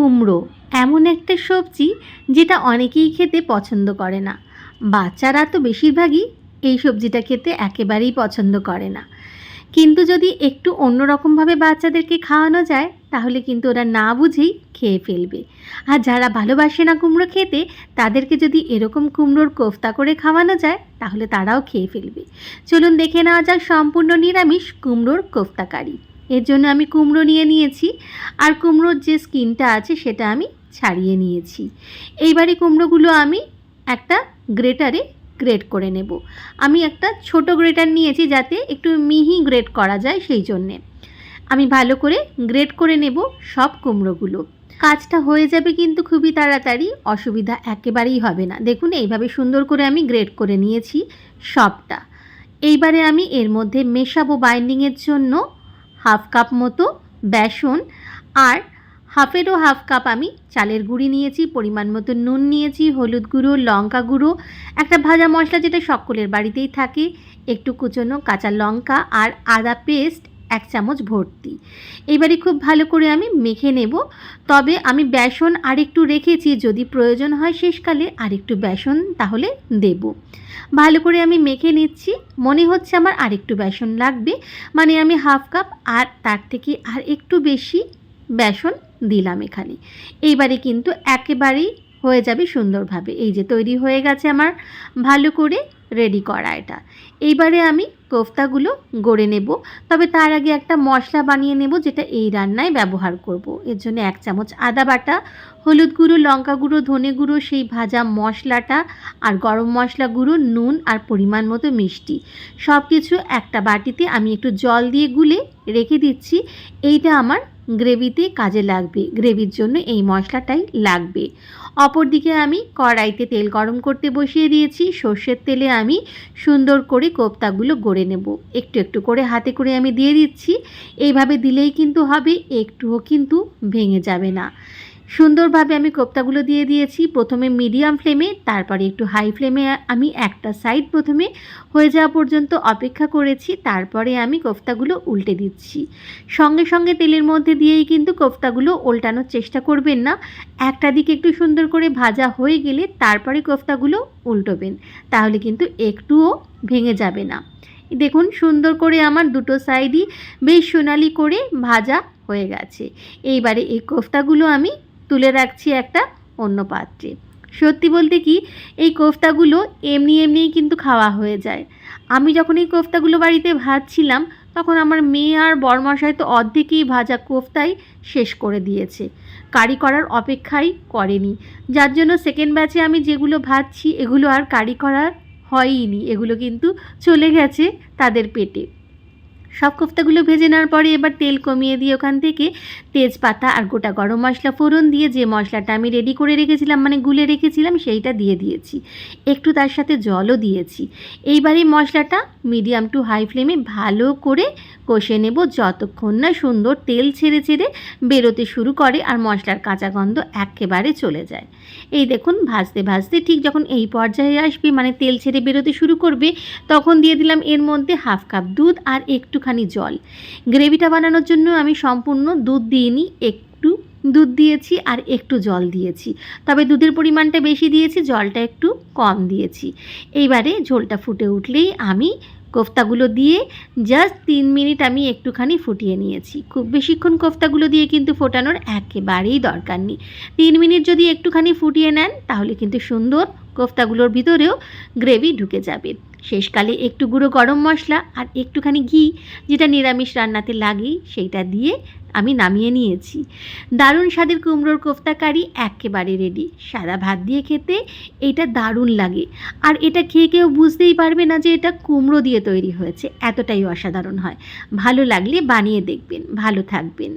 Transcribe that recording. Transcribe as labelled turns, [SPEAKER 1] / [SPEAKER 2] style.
[SPEAKER 1] কুমড়ো, এমন একটা সবজি যেটা অনেকেই খেতে পছন্দ করে না। বাচ্চারা তো বেশিরভাগই এই সবজিটা খেতে একেবারেই পছন্দ করে না। কিন্তু যদি একটু অন্যরকমভাবে বাচ্চাদেরকে খাওয়ানো যায়, তাহলে কিন্তু ওরা না বুঝেই খেয়ে ফেলবে। আর যারা ভালোবাসে না কুমড়ো খেতে, তাদেরকে যদি এরকম কুমড়োর কোফতা করে খাওয়ানো যায়, তাহলে তারাও খেয়ে ফেলবে। চলুন দেখে নেওয়া যাক সম্পূর্ণ নিরামিষ কুমড়োর কোফতাকারি। এর জন্য আমি কুমড়ো নিয়ে নিয়েছি আর কুমড়োর যে স্কিনটা আছে সেটা আমি ছাড়িয়ে নিয়েছি। এইবারে কুমড়োগুলো আমি একটা গ্রেটারে গ্রেট করে নেব। আমি একটা ছোট গ্রেটার নিয়েছি যাতে একটু মিহি গ্রেট করা যায় সেই জন্যে। আমি ভালো করে গ্রেট করে নেব সব কুমড়োগুলো। কাজটা হয়ে যাবে কিন্তু খুবই তাড়াতাড়ি, অসুবিধা একেবারেই হবে না। দেখুন, এইভাবে সুন্দর করে আমি গ্রেট করে নিয়েছি সবটা। এইবারে আমি এর মধ্যে মেশাবো বাইন্ডিংয়ের জন্য হাফ কাপ মতো বেসন আর হাফেরও হাফ কাপ আমি চালের গুঁড়ি নিয়েছি, পরিমাণ মতো নুন নিয়েছি, হলুদ গুঁড়ো, লঙ্কা গুঁড়ো, একটা ভাজা মশলা যেটা সকলের বাড়িতেই থাকে, একটু কুচনো কাঁচা লঙ্কা আর আদা পেস্ট এক চামচ ভর্তি। এবারে খুব ভালো করে আমি মেখে নেব। তবে আমি বেসন আরেকটু রেখেছি, যদি প্রয়োজন হয় শেষকালে আরেকটু বেসন তাহলে দেব। ভালো করে আমি মেখে নিচ্ছি। মনে হচ্ছে আমার আরেকটু বেসন লাগবে। মানে আমি হাফ কাপ আর তার থেকে আর একটু বেশি বেসন দিলাম এখানে। এইবারে কিন্তু একেবারেই হয়ে যাবে সুন্দরভাবে। এই যে তৈরি হয়ে গেছে আমার ভালো করে। রেডি করা এটা। এইবারে আমি কোফতাগুলো গড়ে নেব। তবে তার আগে একটা মশলা বানিয়ে নেব, যেটা এই রান্নায় ব্যবহার করব। এর জন্য এক চামচ আদা বাটা, হলুদ গুঁড়ো, লঙ্কা গুঁড়ো, ধনে গুঁড়ো, সেই ভাজা মশলাটা, আর গরম মশলা গুঁড়ো, নুন, আর পরিমাণ মতো মিষ্টি। সব কিছু একটা বাটিতে আমি একটু জল দিয়ে গুলে রেখে দিচ্ছি। এইটা আমার গ্রেভিতে কাজে লাগবে। গ্রেভির জন্য এই মশলাটাই লাগবে। অপরদিকে আমি কড়াইতে তেল গরম করতে বসিয়ে দিয়েছি। সর্ষের তেলে আমি সুন্দর করে কোপ্তাগুলো গড়ে নেব। একটু একটু করে হাতে করে আমি দিয়ে দিচ্ছি। এইভাবে দিলেই কিন্তু হবে, একটুও কিন্তু ভেঙে যাবে না। সুন্দরভাবে আমি কোপ্তাগুলো দিয়ে দিয়েছি। প্রথমে মিডিয়াম ফ্লেমে, তারপরে একটু হাই ফ্লেমে আমি একটা সাইড প্রথমে হয়ে যাওয়া পর্যন্ত অপেক্ষা করেছি। তারপরে আমি কোফতাগুলো উল্টে দিচ্ছি। সঙ্গে সঙ্গে তেলের মধ্যে দিয়েই কিন্তু কোফতাগুলো উল্টানোর চেষ্টা করবেন না। একটা দিকে একটু সুন্দর করে ভাজা হয়ে গেলে তারপরে কোফতাগুলো উল্টোবেন। তাহলে কিন্তু একটুও ভেঙে যাবে না। দেখুন, সুন্দর করে আমার দুটো সাইডই বেশ সোনালি করে ভাজা হয়ে গেছে। এইবারে এই কোফতাগুলো আমি তুলে রাখছি একটা অন্য পাত্রে। সত্যি বলতে কি, এই কোফতাগুলো এমনি এমনিই কিন্তু খাওয়া হয়ে যায়। আমি যখন এই কোফতাগুলো বাড়িতে ভাজছিলাম, তখন আমার মেয়ে আর বরমশাই তো অর্ধেকই ভাজা কোফতাই শেষ করে দিয়েছে। কারি করার অপেক্ষাই করেনি। যার জন্য সেকেন্ড ব্যাচে আমি যেগুলো ভাজছি, এগুলো আর কারি করার হয়ইনি। এগুলো কিন্তু চলে গেছে তাদের পেটে। সব কোফতাগুলো ভেজে নেওয়ার পরে এবার তেল কমিয়ে দিয়ে ওখান থেকে তেজপাতা আর গোটা গরম মশলা ফোড়ন দিয়ে যে মশলাটা আমি রেডি করে রেখেছিলাম মানে গুলে রেখেছিলাম, সেইটা দিয়ে দিয়েছি। একটু তার সাথে জলও দিয়েছি। এইবারে মশলাটা মিডিয়াম টু হাই ফ্লেমে ভালো করে কষে নেব যতক্ষণ না সুন্দর তেল ছেড়ে ছেড়ে বেরোতে শুরু করে আর মশলার কাঁচা গন্ধ একেবারে চলে যায়। এই দেখুন, ভাজতে ভাজতে ঠিক যখন এই পর্যায়ে আসবে মানে তেল ছেড়ে বেরোতে শুরু করবে, তখন দিয়ে দিলাম এর মধ্যে হাফ কাপ দুধ আর একটুখানি জল। গ্রেভিটা বানানোর জন্য আমি সম্পূর্ণ দুধ দিইনি, একটু দুধ দিয়েছি আর একটু জল দিয়েছি। তবে দুধের পরিমাণটা বেশি দিয়েছি, জলটা একটু কম দিয়েছি। এইবারে ঝোলটা ফুটে উঠলেই আমি কোফতাগুলো দিয়ে জাস্ট তিন মিনিট আমি একটুখানি ফুটিয়ে নিয়েছি। খুব বেশিক্ষণ কোফতাগুলো দিয়ে কিন্তু ফোটানোর একেবারেই দরকার নেই। তিন মিনিট যদি একটুখানি ফুটিয়ে নেন, তাহলে কিন্তু সুন্দর কোফতাগুলোর ভিতরেও গ্রেভি ঢুকে যাবে। শেষকালে একটু গুঁড়ো গরম মশলা আর একটুখানি ঘি, যেটা নিরামিষ রান্নাতে লাগেই, সেইটা দিয়ে আমি নামিয়ে নিয়েছি। দারুণ স্বাদের কুমড়োর কোফতা কারি একেবারে রেডি সাদা ভাত দিয়ে খেতে এইটা দারুণ লাগে। আর এটা খেয়ে কেউ বুঝতেই পারবে না যে এটা কুমড়ো দিয়ে তৈরি হয়েছে। এতটাই অসাধারণ হয়। ভালো লাগলে বানিয়ে দেখবেন। ভালো থাকবেন।